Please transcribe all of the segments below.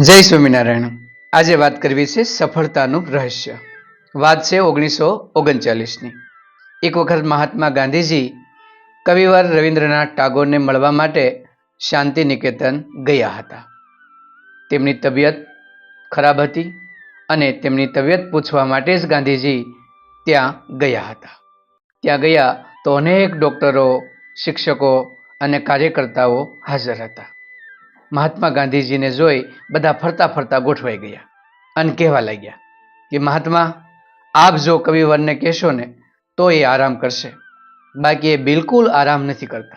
જય સ્વામિનારાયણ. આજે વાત કરવી છે સફળતાનું રહસ્ય. વાત છે ઓગણીસો ઓગણચાલીસની. એક વખત મહાત્મા ગાંધીજી કવિવાર રવિન્દ્રનાથ ટાગોરને મળવા માટે શાંતિ નિકેતન ગયા હતા. તેમની તબિયત ખરાબ હતી અને તેમની તબિયત પૂછવા માટે જ ગાંધીજી ત્યાં ગયા હતા. ત્યાં ગયા તો અનેક ડૉક્ટરો, શિક્ષકો અને કાર્યકર્તાઓ હાજર હતા. મહાત્મા ગાંધીજીને જોઈ બધા ફરતા ફરતા ગોઠવાઈ ગયા. અને કહેવા લાગ્યા કે, મહાત્મા, આપ જો કવિવરને કહેશો ને, તો એ આરામ કરશે. બાકી એ બિલકુલ આરામ નથી કરતા.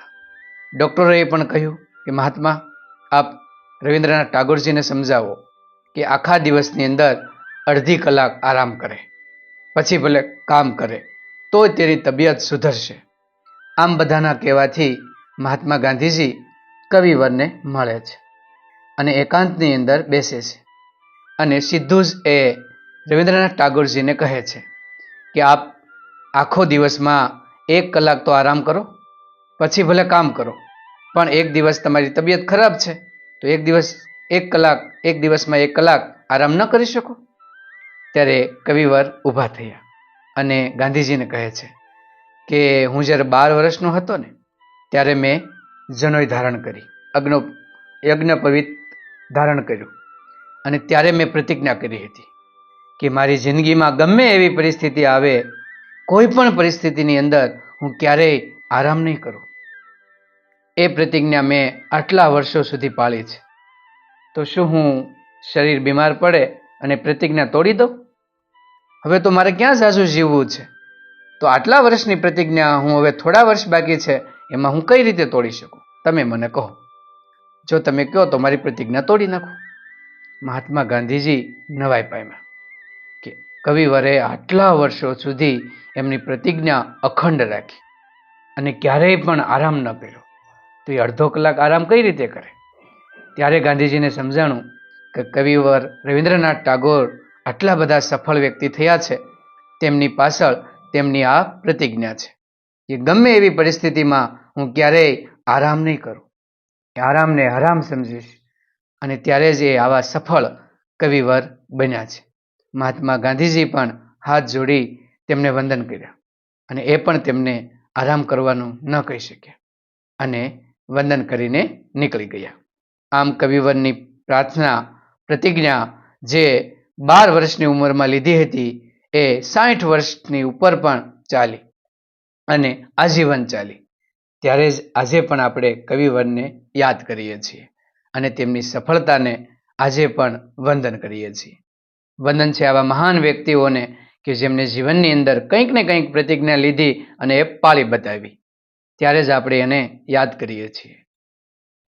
ડૉક્ટરોએ પણ કહ્યું કે, મહાત્મા, આપ રવિન્દ્રનાથ ટાગોરજીને સમજાવો કે આખા દિવસની અંદર અડધી કલાક આરામ કરે. પછી ભલે કામ કરે તો તેની તબિયત સુધરશે. આમ બધાના કહેવાથી મહાત્મા ગાંધીજી કવિવરને મળે છે. અને એકાંતની અંદર બેસે છે. અને સીધું જ એ રવિન્દ્રનાથ ટાગોરજીને કહે છે કે આપ આખો દિવસમાં એક કલાક તો આરામ કરો, પછી ભલે કામ કરો, પણ એક દિવસ તમારી તબિયત ખરાબ છે, તો એક દિવસ, એક કલાક, એક દિવસમાં એક કલાક આરામ ન કરી શકો? ત્યારે કવિવર ઊભા થયા અને ગાંધીજીને કહે છે કે હું જ્યારે બાર વર્ષનો હતો ને, ત્યારે મેં જનોય ધારણ કરી. અગ્નો યજ્ઞપવિત ધારણ કર્યું. અને ત્યારે મેં પ્રતિજ્ઞા કરી હતી કે મારી જિંદગીમાં ગમે એવી પરિસ્થિતિ આવે, કોઈ પણ પરિસ્થિતિની અંદર હું ક્યારેય આરામ નહીં કરું. એ પ્રતિજ્ઞા મેં આટલા વર્ષો સુધી પાળી છે. તો શું હું શરીર બીમાર પડે અને પ્રતિજ્ઞા તોડી દઉં? હવે તો મારે ક્યાં સાસુ જીવવું છે? તો આટલા વર્ષની પ્રતિજ્ઞા હું હવે થોડા વર્ષ બાકી છે, એમાં હું કઈ રીતે તોડી શકું? તમે મને કહો. જો તમે કહો તો મારી પ્રતિજ્ઞા તોડી નાખો. મહાત્મા ગાંધીજી નવાઈ પામ્યા કે કવિવરે આટલા વર્ષો સુધી એમની પ્રતિજ્ઞા અખંડ રાખી અને ક્યારેય પણ આરામ ન કર્યો. તો એ અડધો કલાક આરામ કઈ રીતે કરે? ત્યારે ગાંધીજીને સમજાણું કે કવિવર રવિન્દ્રનાથ ટાગોર આટલા બધા સફળ વ્યક્તિ થયા છે, તેમની પાછળ તેમની આ પ્રતિજ્ઞા છે. કે ગમે એવી પરિસ્થિતિમાં હું ક્યારેય આરામ નહીં કરું. આરામને હરામ સમજીશ. અને ત્યારે જ એ આવા સફળ કવિવર બન્યા છે. મહાત્મા ગાંધીજી પણ હાથ જોડી તેમને વંદન કર્યા અને એ પણ તેમને આરામ કરવાનું ન કહી શક્યા અને વંદન કરીને નીકળી ગયા. આમ કવિવરની પ્રાર્થના, પ્રતિજ્ઞા જે બાર વર્ષની ઉંમરમાં લીધી હતી, એ સાઠ વર્ષની ઉપર પણ ચાલી અને આજીવન ચાલી. ત્યારે જ આજે પણ આપણે કવિવરને યાદ કરીએ છીએ અને તેમની સફળતાને આજે પણ વંદન કરીએ છીએ. વંદન છે આવા મહાન વ્યક્તિઓને કે જેમને જીવનની અંદર કંઈક ને કંઈક પ્રતિજ્ઞા લીધી અને એ પાળી બતાવી. ત્યારે જ આપણે એને યાદ કરીએ છીએ.